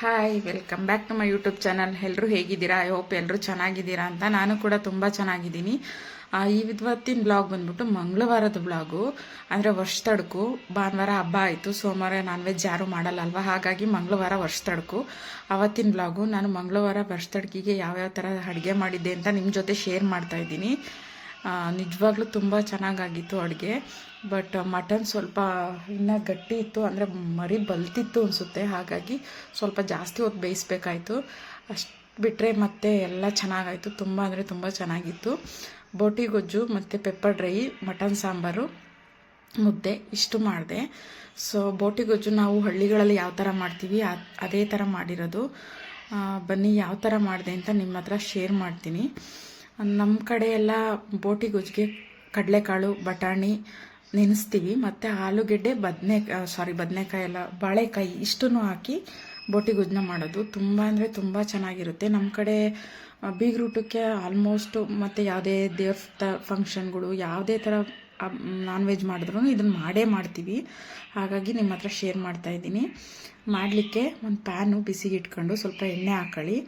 Hi welcome back to my YouTube channel ಎಲ್ಲರೂ ಹೇಗಿದ್ದೀರಾ? I hope ಎಲ್ಲರೂ ಚೆನ್ನಾಗಿದ್ದೀರಾ ಅಂತ ನಾನು ಕೂಡ ತುಂಬ ಚೆನ್ನಾಗಿದ್ದೀನಿ. ಈ ಇವತ್ತಿನ ಬ್ಲಾಗ್ ಬಂದ್ಬಿಟ್ಟು ಮಂಗಳವಾರದ ಬ್ಲಾಗು ಅಂದರೆ ವರ್ಷದಡ್ಕು ಭಾನುವಾರ ಹಬ್ಬ ಆಯಿತು. ಸೋಮವಾರ ನಾನ್ ವೆಜ್ ಯಾರು ಮಾಡಲ್ಲ ಅಲ್ವಾ ಹಾಗಾಗಿ ಮಂಗಳವಾರ ವರ್ಷ ವರ್ಷದಡ್ಕು ಅವತ್ತಿನ ಬ್ಲಾಗು ನಾನು ಮಂಗಳವಾರ ವರ್ಷದಡ್ಕಿಗೆ ಯಾವ್ಯಾವ ಥರ ಅಡುಗೆ ಮಾಡಿದ್ದೆ ಅಂತ ನಿಮ್ಮ ಜೊತೆ ಶೇರ್ ಮಾಡ್ತಾ ಇದ್ದೀನಿ. ನಿಜವಾಗ್ಲೂ ತುಂಬ ಚೆನ್ನಾಗಾಗಿತ್ತು ಅಡುಗೆ. ಬಟ್ ಮಟನ್ ಸ್ವಲ್ಪ ಇನ್ನೂ ಗಟ್ಟಿ ಇತ್ತು, ಅಂದರೆ ಮರಿ ಬಲ್ತಿತ್ತು ಅನಿಸುತ್ತೆ. ಹಾಗಾಗಿ ಸ್ವಲ್ಪ ಜಾಸ್ತಿ ಹೊತ್ತು ಬೇಯಿಸ್ಬೇಕಾಯ್ತು. ಅಷ್ಟು ಬಿಟ್ಟರೆ ಮತ್ತೆ ಎಲ್ಲ ಚೆನ್ನಾಗಾಯಿತು. ತುಂಬ ಅಂದರೆ ತುಂಬ ಚೆನ್ನಾಗಿತ್ತು. ಬೋಟಿ ಗೊಜ್ಜು ಮತ್ತು ಪೆಪ್ಪರ್ ಡ್ರೈ ಮಟನ್ ಸಾಂಬಾರು, ಮುದ್ದೆ, ಇಷ್ಟು ಮಾಡಿದೆ. ಸೊ ಬೋಟಿ ಗೊಜ್ಜು ನಾವು ಹಳ್ಳಿಗಳಲ್ಲಿ ಯಾವ ಥರ ಮಾಡ್ತೀವಿ ಅದೇ ಥರ ಮಾಡಿರೋದು. ಬನ್ನಿ, ಯಾವ ಥರ ಮಾಡಿದೆ ಅಂತ ನಿಮ್ಮ ಹತ್ರ ಶೇರ್ ಮಾಡ್ತೀನಿ. ನಮ್ಮ ಕಡೆ ಎಲ್ಲ ಬೋಟಿ ಗೊಜ್ಜಿಗೆ, ಕಡಲೆಕಾಳು, ಬಟಾಣಿ ನೆನೆಸ್ತೀವಿ. ಮತ್ತು ಆಲೂಗೆಡ್ಡೆ, ಬದನೆ ಸಾರಿ ಬದನೆಕಾಯಿ ಎಲ್ಲ ಬಾಳೆಕಾಯಿ ಇಷ್ಟನ್ನು ಹಾಕಿ ಬೋಟಿ ಗೊಜ್ಜನ್ನ ಮಾಡೋದು. ತುಂಬ ಅಂದರೆ ತುಂಬ ಚೆನ್ನಾಗಿರುತ್ತೆ. ನಮ್ಮ ಕಡೆ ಬೀಗ್ರೂಟಕ್ಕೆ ಆಲ್ಮೋಸ್ಟು ಮತ್ತು ಯಾವುದೇ ದೇವ್ರ ತ ಫಂಕ್ಷನ್ಗಳು ಯಾವುದೇ ಥರ ನಾನ್ ವೆಜ್ ಮಾಡಿದ್ರು ಇದನ್ನು ಮಾಡೇ ಮಾಡ್ತೀವಿ. ಹಾಗಾಗಿ ನಿಮ್ಮ ಹತ್ರ ಶೇರ್ ಮಾಡ್ತಾ ಇದ್ದೀನಿ. ಮಾಡಲಿಕ್ಕೆ ಒಂದು ಪ್ಯಾನು ಬಿಸಿಗೆ ಇಟ್ಕೊಂಡು ಸ್ವಲ್ಪ ಎಣ್ಣೆ ಹಾಕೊಳ್ಳಿ.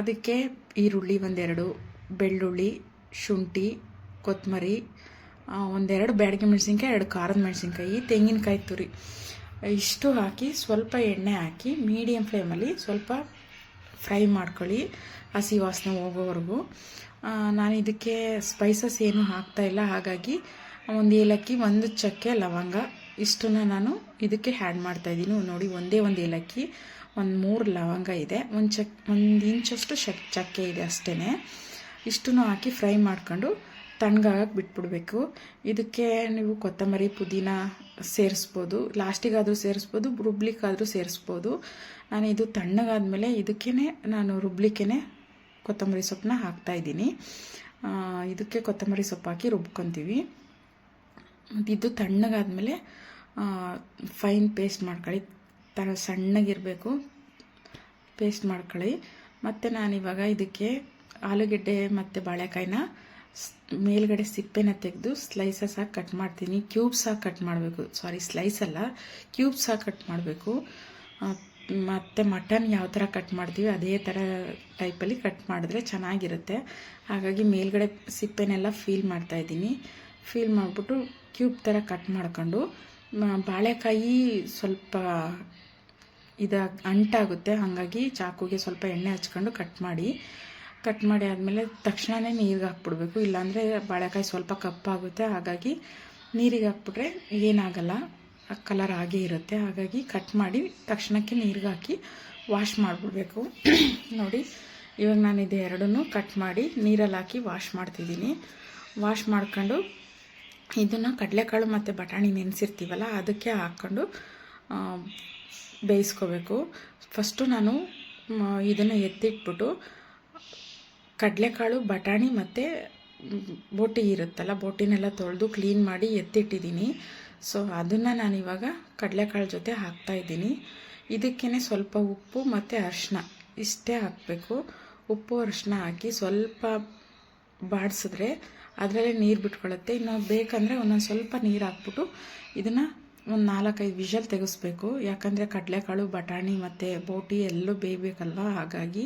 ಅದಕ್ಕೆ ಈರುಳ್ಳಿ ಒಂದೆರಡು ಬೆಳ್ಳುಳ್ಳಿ, ಶುಂಠಿ ಕೊತ್ತಂಬರಿ ಒಂದೆರಡು ಬ್ಯಾಡಿಗೆ ಮೆಣಸಿನ್ಕಾಯಿ, ಎರಡು ಖಾರದ ಮೆಣಸಿನ್ಕಾಯಿ ತೆಂಗಿನಕಾಯಿ ತುರಿ. ಇಷ್ಟು ಹಾಕಿ ಸ್ವಲ್ಪ ಎಣ್ಣೆ ಹಾಕಿ ಮೀಡಿಯಮ್ ಫ್ಲೇಮಲ್ಲಿ ಸ್ವಲ್ಪ ಫ್ರೈ ಮಾಡ್ಕೊಳ್ಳಿ ಹಸಿ ವಾಸನೆ ಹೋಗೋವರೆಗೂ. ನಾನು ಇದಕ್ಕೆ ಸ್ಪೈಸಸ್ ಏನು ಹಾಕ್ತಾಯಿಲ್ಲ ಹಾಗಾಗಿ ಒಂದು ಏಲಕ್ಕಿ, ಒಂದು ಚಕ್ಕೆ ಲವಂಗ, ಇಷ್ಟನ್ನ ನಾನು ಇದಕ್ಕೆ ಹ್ಯಾಡ್ ಮಾಡ್ತಾಯಿದ್ದೀನಿ ನೋಡಿ, ಒಂದೇ ಒಂದು ಏಲಕ್ಕಿ, ಒಂದು ಮೂರು ಲವಂಗ ಇದೆ. ಒಂದು ಚಕ್, ಒಂದು ಇಂಚಷ್ಟು ಶಕ್, ಚಕ್ಕೆ ಇದೆ ಅಷ್ಟೇ ಇಷ್ಟನ್ನು ಹಾಕಿ ಫ್ರೈ ಮಾಡ್ಕೊಂಡು ತಣ್ಣಗಾಗಕ್ಕೆ ಬಿಟ್ಬಿಡ್ಬೇಕು. ಇದಕ್ಕೆ ನೀವು ಕೊತ್ತಂಬರಿ, ಪುದೀನ ಸೇರಿಸ್ಬೋದು. ಲಾಸ್ಟಿಗಾದರೂ ಸೇರಿಸ್ಬೋದು, ರುಬ್ಲಿಕ್ಕಾದರೂ ಸೇರಿಸ್ಬೋದು. ನಾನು ಇದು ತಣ್ಣಗಾದ್ಮೇಲೆ ಇದಕ್ಕೇ ನಾನು ರುಬ್ಲಿಕ್ಕೇ ಕೊತ್ತಂಬರಿ ಸೊಪ್ಪನ್ನ ಹಾಕ್ತಾಯಿದ್ದೀನಿ ಇದಕ್ಕೆ ಕೊತ್ತಂಬರಿ ಸೊಪ್ಪು ಹಾಕಿ ರುಬ್ಕೊತೀವಿ. ಇದು ತಣ್ಣಗಾದ್ಮೇಲೆ ಫೈನ್ ಪೇಸ್ಟ್ ಮಾಡ್ಕೊಳ್ಳಿ. ಥರ ಸಣ್ಣಗಿರಬೇಕು. ಪೇಸ್ಟ್ ಮಾಡ್ಕೊಳ್ಳಿ. ಮತ್ತು ನಾನಿವಾಗ ಇದಕ್ಕೆ ಆಲೂಗೆಡ್ಡೆ ಮತ್ತು ಬಾಳೆಕಾಯಿನ ಮೇಲ್ಗಡೆ ಸಿಪ್ಪೆನ ತೆಗೆದು ಸ್ಲೈಸಸ್ ಆಗಿ ಕಟ್ ಮಾಡ್ತೀನಿ. ಕ್ಯೂಬ್ಸ್ ಆಗಿ ಕಟ್ ಮಾಡಬೇಕು. ಸಾರಿ ಸ್ಲೈಸ್ ಅಲ್ಲ. ಕ್ಯೂಬ್ಸ್ ಆಗಿ ಕಟ್ ಮಾಡಬೇಕು. ಮತ್ತು ಮಟನ್ ಯಾವ ಥರ ಕಟ್ ಮಾಡ್ತೀವಿ ಅದೇ ಥರ ಟೈಪಲ್ಲಿ ಕಟ್ ಮಾಡಿದ್ರೆ ಚೆನ್ನಾಗಿರುತ್ತೆ. ಹಾಗಾಗಿ ಮೇಲ್ಗಡೆ ಸಿಪ್ಪೆನೆಲ್ಲ ಫೀಲ್ ಮಾಡ್ತಾ ಇದ್ದೀನಿ. ಫೀಲ್ ಮಾಡಿಬಿಟ್ಟು ಕ್ಯೂಬ್ ಥರ ಕಟ್ ಮಾಡ್ಕೊಂಡು ಬಾಳೆಕಾಯಿ ಸ್ವಲ್ಪ ಇದು ಅಂಟಾಗುತ್ತೆ. ಹಾಗಾಗಿ ಚಾಕುಗೆ ಸ್ವಲ್ಪ ಎಣ್ಣೆ ಹಚ್ಕೊಂಡು ಕಟ್ ಮಾಡಿ. ಕಟ್ ಮಾಡಿ ಆದಮೇಲೆ ತಕ್ಷಣವೇ ನೀರಿಗೆ ಹಾಕ್ಬಿಡ್ಬೇಕು. ಇಲ್ಲಾಂದರೆ ಬಾಳೆಕಾಯಿ ಸ್ವಲ್ಪ ಕಪ್ಪಾಗುತ್ತೆ ಹಾಗಾಗಿ ನೀರಿಗೆ ಹಾಕ್ಬಿಟ್ರೆ ಏನಾಗಲ್ಲ. ಕಲರ್ ಆಗೇ ಇರುತ್ತೆ. ಹಾಗಾಗಿ ಕಟ್ ಮಾಡಿ ತಕ್ಷಣಕ್ಕೆ ನೀರಿಗೆ ಹಾಕಿ ವಾಶ್ ಮಾಡಿಬಿಡ್ಬೇಕು. ನೋಡಿ, ಇವಾಗ ನಾನು ಇದು ಎರಡನ್ನೂ ಕಟ್ ಮಾಡಿ ನೀರಲ್ಲಿ ಹಾಕಿ ವಾಶ್ ಮಾಡ್ತಿದ್ದೀನಿ. ವಾಶ್ ಮಾಡ್ಕೊಂಡು ಇದನ್ನು ಕಡಲೆಕಾಳು ಮತ್ತು ಬಟಾಣಿ ನೆನೆಸಿರ್ತೀವಲ್ಲ, ಅದಕ್ಕೆ ಹಾಕ್ಕೊಂಡು ಬೇಯಿಸ್ಕೋಬೇಕು. ಫಸ್ಟು ನಾನು ಇದನ್ನು ಎತ್ತಿಟ್ಬಿಟ್ಟು ಕಡಲೆಕಾಳು, ಬಟಾಣಿ ಮತ್ತು ಬೋಟಿ ಇರುತ್ತಲ್ಲ, ಬೋಟಿನೆಲ್ಲ ತೊಳೆದು ಕ್ಲೀನ್ ಮಾಡಿ ಎತ್ತಿಟ್ಟಿದ್ದೀನಿ. ಸೊ ಅದನ್ನು ನಾನು ಇವಾಗ ಕಡಲೆಕಾಳು ಜೊತೆ ಹಾಕ್ತಾ ಇದ್ದೀನಿ. ಇದಕ್ಕೇ ಸ್ವಲ್ಪ ಉಪ್ಪು ಮತ್ತು ಅರಿಶಿನ ಇಷ್ಟೇ ಹಾಕಬೇಕು. ಉಪ್ಪು ಅರಿಶಿನ ಹಾಕಿ ಸ್ವಲ್ಪ ಬಾಡಿಸಿದ್ರೆ ಅದರಲ್ಲೇ ನೀರು ಬಿಟ್ಕೊಳ್ಳುತ್ತೆ ಇನ್ನು ಬೇಕಂದರೆ ಒಂದೊಂದು ಸ್ವಲ್ಪ ನೀರು ಹಾಕ್ಬಿಟ್ಟು ಇದನ್ನು ಒಂದು ನಾಲ್ಕೈದು ವಿಷಲ್ ತೆಗೆಸ್ಬೇಕು. ಯಾಕಂದರೆ ಕಡಲೆಕಾಳು, ಬಟಾಣಿ ಮತ್ತು ಬೋಟಿ ಎಲ್ಲೂ ಬೇಯಬೇಕಲ್ವ? ಹಾಗಾಗಿ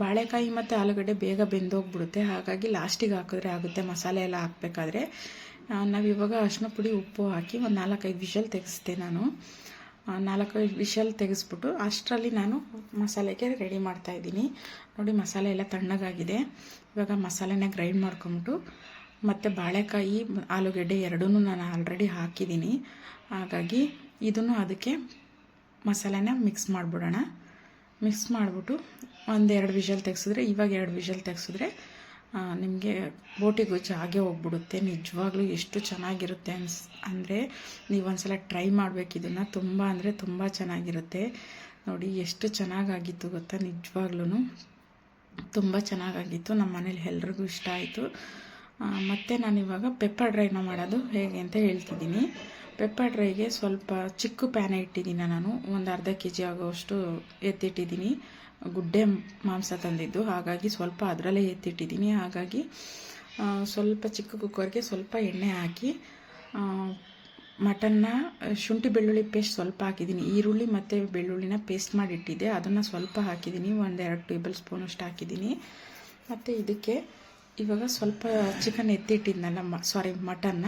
ಬಾಳೆಕಾಯಿ ಮತ್ತು ಆಲೂಗಡ್ಡೆ ಬೇಗ ಬೆಂದೋಗ್ಬಿಡುತ್ತೆ. ಹಾಗಾಗಿ ಲಾಸ್ಟಿಗೆ ಹಾಕಿದ್ರೆ ಆಗುತ್ತೆ. ಮಸಾಲೆ ಎಲ್ಲ ಹಾಕಬೇಕಾದ್ರೆ ನಾವಿವಾಗ ಅರಿಶಿನ ಪುಡಿ, ಉಪ್ಪು ಹಾಕಿ ಒಂದು ನಾಲ್ಕೈದು ವಿಷಲ್ ತೆಗೆಸ್ದೆ ನಾನು. ನಾಲ್ಕೈದು ವಿಷಲ್ ತೆಗೆಸ್ಬಿಟ್ಟು ಅಷ್ಟರಲ್ಲಿ ನಾನು ಮಸಾಲೆಗೆ ರೆಡಿ ಮಾಡ್ತಾ ಇದ್ದೀನಿ. ನೋಡಿ ಮಸಾಲೆ ಎಲ್ಲ ತಣ್ಣಗಾಗಿದೆ. ಇವಾಗ ಮಸಾಲೆನ ಗ್ರೈಂಡ್ ಮಾಡ್ಕೊಂಬಿಟ್ಟು ಮತ್ತು ಬಾಳೆಕಾಯಿ, ಆಲೂಗೆಡ್ಡೆ ಎರಡೂ ನಾನು ಆಲ್ರೆಡಿ ಹಾಕಿದ್ದೀನಿ. ಹಾಗಾಗಿ ಇದನ್ನು ಅದಕ್ಕೆ ಮಸಾಲೆನ ಮಿಕ್ಸ್ ಮಾಡಿಬಿಡೋಣ. ಮಿಕ್ಸ್ ಮಾಡಿಬಿಟ್ಟು ಒಂದೆರಡು ವಿಷಲ್ ತೆಗೆಸಿದ್ರೆ, ಇವಾಗ ಎರಡು ವಿಷಲ್ ತೆಗೆಸಿದ್ರೆ ನಿಮಗೆ ಬೋಟಿ ಗುಜ್ಜು ಹಾಗೆ ಹೋಗ್ಬಿಡುತ್ತೆ. ನಿಜವಾಗ್ಲೂ ಎಷ್ಟು ಚೆನ್ನಾಗಿರುತ್ತೆ ಅನ್ಸ್, ಅಂದರೆ ನೀವು ಒಂದ್ಸಲ ಟ್ರೈ ಮಾಡಬೇಕು. ಇದನ್ನು ತುಂಬ ಅಂದರೆ ತುಂಬ ಚೆನ್ನಾಗಿರುತ್ತೆ. ನೋಡಿ, ಎಷ್ಟು ಚೆನ್ನಾಗಾಗಿತ್ತು ಗೊತ್ತಾ? ನಿಜವಾಗ್ಲೂ ತುಂಬ ಚೆನ್ನಾಗಾಗಿತ್ತು. ನಮ್ಮ ಮನೇಲಿ ಎಲ್ರಿಗೂ ಇಷ್ಟ ಆಯಿತು. ಮತ್ತು ನಾನಿವಾಗ ಪೆಪ್ಪರ್ ಡ್ರೈನ ಮಾಡೋದು ಹೇಗೆ ಅಂತ ಹೇಳ್ತಿದ್ದೀನಿ. ಪೆಪ್ಪರ್ ಡ್ರೈಗೆ ಸ್ವಲ್ಪ ಚಿಕ್ಕ ಪ್ಯಾನೆ ಇಟ್ಟಿದ್ದೀನಿ ನಾನು. ಒಂದು ಅರ್ಧ ಕೆ ಜಿ ಆಗೋಷ್ಟು ಎತ್ತಿಟ್ಟಿದ್ದೀನಿ. ಗುಡ್ಡೆ ಮಾಂಸ ತಂದಿದ್ದು. ಹಾಗಾಗಿ ಸ್ವಲ್ಪ ಅದರಲ್ಲೇ ಎತ್ತಿಟ್ಟಿದ್ದೀನಿ. ಹಾಗಾಗಿ ಸ್ವಲ್ಪ ಚಿಕ್ಕ ಕುಕ್ಕರ್ಗೆ ಸ್ವಲ್ಪ ಎಣ್ಣೆ ಹಾಕಿ ಮಟನ್ನ, ಶುಂಠಿ ಬೆಳ್ಳುಳ್ಳಿ ಪೇಸ್ಟ್ ಸ್ವಲ್ಪ ಹಾಕಿದ್ದೀನಿ. ಈರುಳ್ಳಿ ಮತ್ತು ಬೆಳ್ಳುಳ್ಳಿನ ಪೇಸ್ಟ್ ಮಾಡಿಟ್ಟಿದ್ದೆ. ಅದನ್ನು ಸ್ವಲ್ಪ ಹಾಕಿದ್ದೀನಿ. ಒಂದೆರಡು ಟೇಬಲ್ ಸ್ಪೂನಷ್ಟು ಹಾಕಿದ್ದೀನಿ. ಮತ್ತು ಇದಕ್ಕೆ ಇವಾಗ ಸ್ವಲ್ಪ ಚಿಕನ್ ಎತ್ತಿಟ್ಟಿದ್ನಲ್ಲ ಮ ಸಾರಿ ಮಟನ್ನ.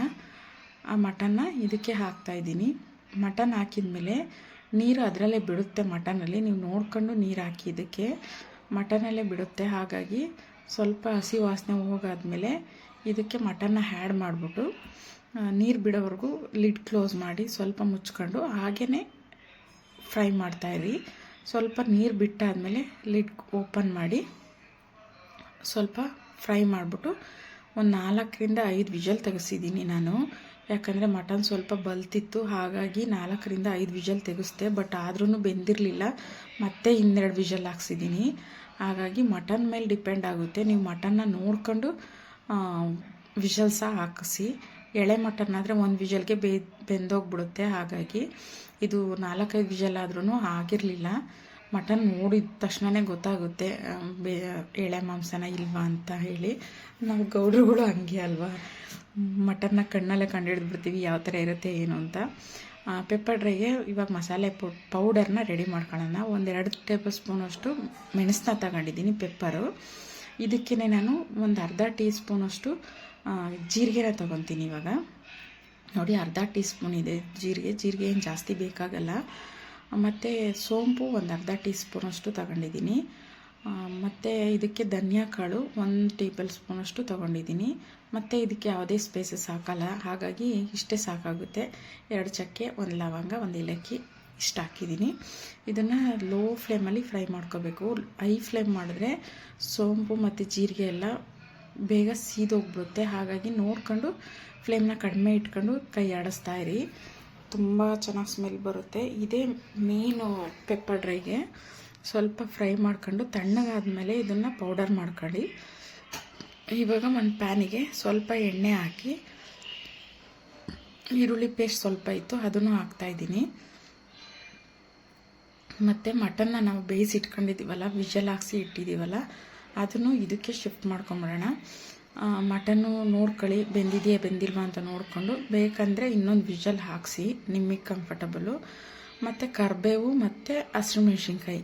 ಆ ಮಟನ್ನ ಇದಕ್ಕೆ ಹಾಕ್ತಾಯಿದ್ದೀನಿ ಮಟನ್ ಹಾಕಿದ ಮೇಲೆ ನೀರು ಅದರಲ್ಲೇ ಬಿಡುತ್ತೆ ಮಟನಲ್ಲಿ. ನೀವು ನೋಡ್ಕೊಂಡು ನೀರು ಹಾಕಿ ಇದಕ್ಕೆ. ಮಟನಲ್ಲೇ ಬಿಡುತ್ತೆ. ಹಾಗಾಗಿ ಸ್ವಲ್ಪ ಹಸಿ ವಾಸನೆ ಹೋಗಾದ್ಮೇಲೆ ಇದಕ್ಕೆ ಮಟನ್ನ ಹ್ಯಾಡ್ ಮಾಡಿಬಿಟ್ಟು ನೀರು ಬಿಡೋವರೆಗೂ ಲಿಡ್ ಕ್ಲೋಸ್ ಮಾಡಿ ಸ್ವಲ್ಪ ಮುಚ್ಕೊಂಡು ಹಾಗೇ ಫ್ರೈ ಮಾಡ್ತಾಯಿರಿ ಸ್ವಲ್ಪ ನೀರು ಬಿಟ್ಟಾದಮೇಲೆ ಲಿಡ್ ಓಪನ್ ಮಾಡಿ ಸ್ವಲ್ಪ ಫ್ರೈ ಮಾಡಿಬಿಟ್ಟು ಒಂದು ನಾಲ್ಕರಿಂದ ಐದು ವಿಜಲ್ ತೆಗೆಸಿದ್ದೀನಿ ನಾನು. ಯಾಕಂದರೆ ಮಟನ್ ಸ್ವಲ್ಪ ಬಲ್ತಿತ್ತು, ಹಾಗಾಗಿ ನಾಲ್ಕರಿಂದ ಐದು ವಿಜಲ್ ತೆಗೆಸ್ದೆ ಬಟ್ ಆದ್ರೂ ಬೆಂದಿರಲಿಲ್ಲ. ಮತ್ತೆ ಇನ್ನೆರಡು ವಿಜಲ್ ಹಾಕ್ಸಿದ್ದೀನಿ ಹಾಗಾಗಿ ಮಟನ್ ಮೇಲೆ ಡಿಪೆಂಡ್ ಆಗುತ್ತೆ. ನೀವು ಮಟನ್ನ ನೋಡ್ಕೊಂಡು ಸಹ ಹಾಕಿಸಿ. ಎಳೆ ಮಟನ್ ಆದರೆ ಒಂದು ವಿಷಲ್ಗೆ ಬೇ, ಬೆಂದೋಗ್ಬಿಡುತ್ತೆ. ಹಾಗಾಗಿ ಇದು ನಾಲ್ಕೈದು ವಿಷಲ್ ಆದ್ರೂ ಆಗಿರಲಿಲ್ಲ. ಮಟನ್ ನೋಡಿದ ತಕ್ಷಣವೇ ಗೊತ್ತಾಗುತ್ತೆ ಬೇ, ಎಳೆ ಮಾಂಸನ ಇಲ್ವಾ ಅಂತ ಹೇಳಿ. ನಾವು ಗೌಡ್ರುಗಳು ಹಂಗೆ ಅಲ್ವಾ? ಮಟನ್ನ ಕಣ್ಣಲ್ಲೇ ಕಂಡುಹಿಡಿದ್ಬಿಡ್ತೀವಿ ಯಾವ ಥರ ಇರುತ್ತೆ ಏನು ಅಂತ. ಪೆಪ್ಪರ್ ಡ್ರೈಗೆ ಇವಾಗ ಮಸಾಲೆ ಪೌಡರ್ನ ರೆಡಿ ಮಾಡ್ಕೊಳ್ಳೋಣ. ಒಂದೆರಡು ಟೇಬಲ್ ಸ್ಪೂನಷ್ಟು ಮೆಣಸನ್ನ ತಗೊಂಡಿದ್ದೀನಿ ಪೆಪ್ಪರು ಇದಕ್ಕೇ ನಾನು ಒಂದು ಅರ್ಧ ಟೀ ಸ್ಪೂನಷ್ಟು ಜೀರಿಗೆನ ತೊಗೊತೀನಿ ಇವಾಗ. ನೋಡಿ, ಅರ್ಧ ಟೀ ಸ್ಪೂನ್ ಇದೆ ಜೀರಿಗೆ. ಜೀರಿಗೆ ಏನು ಜಾಸ್ತಿ ಬೇಕಾಗಲ್ಲ. ಮತ್ತು ಸೋಂಪು ಒಂದು ಅರ್ಧ ಟೀ ಸ್ಪೂನಷ್ಟು ತಗೊಂಡಿದ್ದೀನಿ ಮತ್ತು ಇದಕ್ಕೆ ಧನಿಯಾ ಕಾಳು ಒಂದು ಟೇಬಲ್ ಸ್ಪೂನಷ್ಟು ತೊಗೊಂಡಿದ್ದೀನಿ. ಮತ್ತು ಇದಕ್ಕೆ ಯಾವುದೇ ಸ್ಪೈಸಸ್ ಹಾಕಲ್ಲ, ಹಾಗಾಗಿ ಇಷ್ಟೇ ಸಾಕಾಗುತ್ತೆ. ಎರಡು ಚಕ್ಕೆ, ಒಂದು ಲವಂಗ, ಒಂದು ಏಲಕ್ಕಿ ಇಷ್ಟು ಹಾಕಿದ್ದೀನಿ. ಇದನ್ನು ಲೋ ಫ್ಲೇಮಲ್ಲಿ ಫ್ರೈ ಮಾಡ್ಕೋಬೇಕು. ಹೈ ಫ್ಲೇಮ್ ಮಾಡಿದ್ರೆ ಸೋಂಪು ಮತ್ತು ಜೀರಿಗೆ ಎಲ್ಲ ಬೇಗ ಸೀದೋಗ್ಬಿಡುತ್ತೆ. ಹಾಗಾಗಿ ನೋಡ್ಕೊಂಡು ಫ್ಲೇಮ್ನ ಕಡಿಮೆ ಇಟ್ಕೊಂಡು ಕೈ ಆಡಿಸ್ತಾ ಇರಿ. ತುಂಬ ಚೆನ್ನಾಗಿ ಸ್ಮೆಲ್ ಬರುತ್ತೆ. ಇದೇ ಮೇನು ಪೆಪ್ಪರ್ ಡ್ರೈಗೆ ಸ್ವಲ್ಪ ಫ್ರೈ ಮಾಡ್ಕೊಂಡು ತಣ್ಣಗಾದ್ಮೇಲೆ ಇದನ್ನು ಪೌಡರ್ ಮಾಡ್ಕೊಳ್ಳಿ. ಇವಾಗ ಒಂದು ಪ್ಯಾನಿಗೆ ಸ್ವಲ್ಪ ಎಣ್ಣೆ ಹಾಕಿ, ಈರುಳ್ಳಿ ಪೇಸ್ಟ್ ಸ್ವಲ್ಪ ಇತ್ತು, ಅದನ್ನು ಹಾಕ್ತಾಯಿದ್ದೀನಿ ಮತ್ತು ಮಟನ್ನ ನಾವು ಬೇಯಿಸಿ ಇಟ್ಕೊಂಡಿದ್ದೀವಲ್ಲ ವಿಜಲ್ ಹಾಕ್ಸಿ ಇಟ್ಟಿದ್ದೀವಲ್ಲ, ಅದನ್ನು ಇದಕ್ಕೆ ಶಿಫ್ಟ್ ಮಾಡ್ಕೊಂಬಿಡೋಣ ಮಟನ್ನು ನೋಡ್ಕೊಳ್ಳಿ. ಬೆಂದಿದೆಯಾ, ಬೆಂದಿಲ್ವಾ ಅಂತ ನೋಡಿಕೊಂಡು. ಬೇಕಂದರೆ ಇನ್ನೊಂದು ವಿಜಲ್ ಹಾಕಿಸಿ ನಿಮಗೆ ಕಂಫರ್ಟಬಲು ಮತ್ತು ಕರಿಬೇವು, ಮತ್ತು ಹಸಿರು ಮೆಣಸಿನ್ಕಾಯಿ.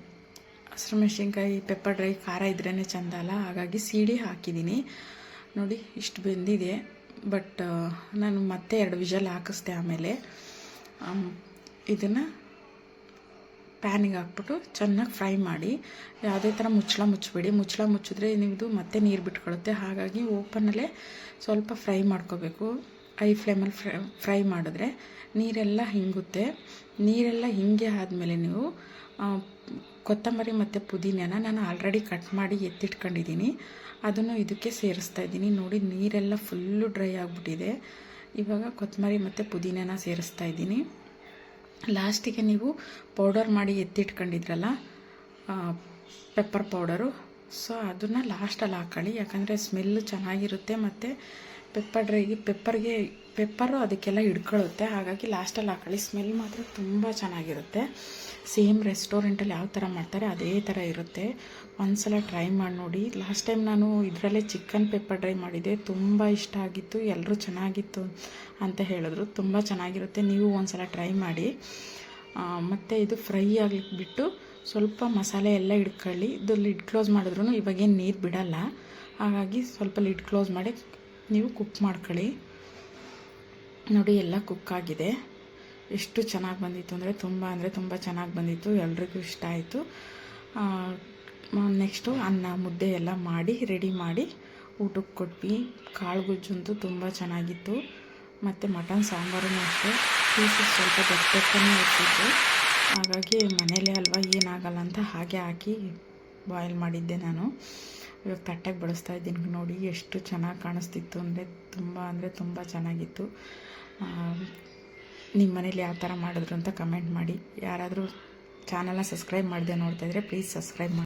ಹಸಿರು ಮೆಣಸಿನ್ಕಾಯಿ ಪೆಪ್ಪರ್ ಡ್ರೈ ಖಾರ ಇದ್ರೇ ಚೆಂದ ಅಲ್ಲ? ಹಾಗಾಗಿ ಸೀಡಿ ಹಾಕಿದ್ದೀನಿ ನೋಡಿ, ಇಷ್ಟು ಬೆಂದಿದೆ. ಬಟ್ ನಾನು ಮತ್ತೆ ಎರಡು ವಿಜಲ್ ಹಾಕಿಸ್ದೆ ಆಮೇಲೆ ಇದನ್ನು ಪ್ಯಾನಿಗೆ ಹಾಕ್ಬಿಟ್ಟು ಚೆನ್ನಾಗಿ ಫ್ರೈ ಮಾಡಿ, ಯಾವುದೇ ಥರ ಮುಚ್ಚಳ ಮುಚ್ಚಬೇಡಿ. ಮುಚ್ಚಳ ಮುಚ್ಚಿದ್ರೆ ನಿಮ್ಮದು ಮತ್ತೆ ನೀರು ಬಿಟ್ಕೊಳ್ಳುತ್ತೆ ಹಾಗಾಗಿ ಓಪನಲ್ಲೇ ಸ್ವಲ್ಪ ಫ್ರೈ ಮಾಡ್ಕೋಬೇಕು. ಹೈ ಫ್ಲೇಮಲ್ಲಿ ಫ್ರೈ ಫ್ರೈ ಮಾಡಿದ್ರೆ ನೀರೆಲ್ಲ ಹಿಂಗುತ್ತೆ. ನೀರೆಲ್ಲ ಹಿಂಗೆ ಆದಮೇಲೆ ನೀವು ಕೊತ್ತಂಬರಿ ಮತ್ತು ಪುದೀನನ ನಾನು ಆಲ್ರೆಡಿ ಕಟ್ ಮಾಡಿ ಎತ್ತಿಟ್ಕೊಂಡಿದ್ದೀನಿ. ಅದನ್ನು ಇದಕ್ಕೆ ಸೇರಿಸ್ತಾ ಇದ್ದೀನಿ. ನೋಡಿ, ನೀರೆಲ್ಲ ಫುಲ್ಲು ಡ್ರೈ ಆಗಿಬಿಟ್ಟಿದೆ. ಇವಾಗ ಕೊತ್ತಂಬರಿ ಮತ್ತು ಪುದೀನನ ಸೇರಿಸ್ತಾ ಇದ್ದೀನಿ. ಲಾಸ್ಟಿಗೆ ನೀವು ಪೌಡರ್ ಮಾಡಿ ಎತ್ತಿಟ್ಕೊಂಡಿದ್ರಲ್ಲ ಪೆಪ್ಪರ್ ಪೌಡರು. ಸೊ, ಅದನ್ನು ಲಾಸ್ಟಲ್ಲಿ ಹಾಕ್ಕೊಳ್ಳಿ ಯಾಕಂದರೆ ಸ್ಮೆಲ್ಲು ಚೆನ್ನಾಗಿರುತ್ತೆ ಮತ್ತು ಪೆಪ್ಪರ್ ಡ್ರೈಗೆ ಪೆಪ್ಪರ್ಗೆ, ಪೆಪ್ಪರು ಅದಕ್ಕೆಲ್ಲ ಹಿಡ್ಕೊಳ್ಳುತ್ತೆ. ಹಾಗಾಗಿ ಲಾಸ್ಟಲ್ಲಿ ಹಾಕೊಳ್ಳಿ. ಸ್ಮೆಲ್ ಮಾತ್ರ ತುಂಬ ಚೆನ್ನಾಗಿರುತ್ತೆ. ಸೇಮ್ ರೆಸ್ಟೋರೆಂಟಲ್ಲಿ ಯಾವ ಥರ ಮಾಡ್ತಾರೆ, ಅದೇ ಥರ ಇರುತ್ತೆ. ಒಂದ್ಸಲ ಟ್ರೈ ಮಾಡಿ ನೋಡಿ. ಲಾಸ್ಟ್ ಟೈಮ್ ನಾನು ಇದರಲ್ಲೇ ಚಿಕನ್ ಪೆಪ್ಪರ್ ಡ್ರೈ ಮಾಡಿದ್ದೆ ತುಂಬ ಇಷ್ಟ ಆಗಿತ್ತು. ಎಲ್ಲರೂ ಚೆನ್ನಾಗಿತ್ತು ಅಂತ ಹೇಳಿದ್ರು. ತುಂಬ ಚೆನ್ನಾಗಿರುತ್ತೆ. ನೀವು ಒಂದ್ಸಲ ಟ್ರೈ ಮಾಡಿ. ಮತ್ತು ಇದು ಫ್ರೈ ಆಗ್ಲಿಕ್ಕೆ ಬಿಟ್ಟು ಸ್ವಲ್ಪ ಮಸಾಲೆ ಎಲ್ಲ ಇಟ್ಕೊಳ್ಳಿ ಇದು ಲಿಡ್ ಕ್ಲೋಸ್ ಮಾಡಿದ್ರು ಇವಾಗೇನು ನೀರು ಬಿಡಲ್ಲ. ಹಾಗಾಗಿ ಸ್ವಲ್ಪ ಲಿಡ್ ಕ್ಲೋಸ್ ಮಾಡಿ ನೀವು ಕುಕ್ ಮಾಡ್ಕೊಳ್ಳಿ. ನೋಡಿ, ಎಲ್ಲ ಕುಕ್ ಆಗಿದೆ. ಎಷ್ಟು ಚೆನ್ನಾಗಿ ಬಂದಿತ್ತು ಅಂದರೆ ತುಂಬ ಅಂದರೆ ತುಂಬ ಚೆನ್ನಾಗಿ ಬಂದಿತ್ತು. ಎಲ್ರಿಗೂ ಇಷ್ಟ ಆಯಿತು. ನೆಕ್ಸ್ಟು ಅನ್ನ ಮುದ್ದೆ ಎಲ್ಲ ಮಾಡಿ ರೆಡಿ ಮಾಡಿ ಊಟಕ್ಕೆ ಕೊಟ್ವಿ. ಕಾಳು ಗುಜ್ಜಂತೂ ತುಂಬ ಚೆನ್ನಾಗಿತ್ತು. ಮತ್ತು ಮಟನ್ ಸಾಂಬಾರು ಅಷ್ಟೇ. ಪೀಸಸ್ ಸ್ವಲ್ಪ ದೊಡ್ಡಕ್ಕೇ ಇರ್ತಿತ್ತು. ಹಾಗಾಗಿ ಮನೇಲೇ ಅಲ್ವಾ ಏನಾಗಲ್ಲ ಅಂತ ಹಾಗೆ ಹಾಕಿ ಬಾಯ್ಲ್ ಮಾಡಿದ್ದೆ ನಾನು. ಇವಾಗ ತಟ್ಟೆಗೆ ಬಳಸ್ತಾ ಇದ್ದೀನಿ ನೋಡಿ ಎಷ್ಟು ಚೆನ್ನಾಗಿ ಕಾಣಿಸ್ತಿತ್ತು ಅಂದರೆ ತುಂಬ ಅಂದರೆ ತುಂಬ ಚೆನ್ನಾಗಿತ್ತು. ನಿಮ್ಮ ಮನೇಲಿ ಯಾವ ಥರ ಮಾಡಿದ್ರು ಅಂತ ಕಮೆಂಟ್ ಮಾಡಿ. ಯಾರಾದರೂ ಚಾನಲ್ನ ಸಬ್ಸ್ಕ್ರೈಬ್ ಮಾಡಿದೆ ನೋಡ್ತಾಯಿದ್ರೆ ಪ್ಲೀಸ್ ಸಬ್ಸ್ಕ್ರೈಬ್ ಮಾಡಿ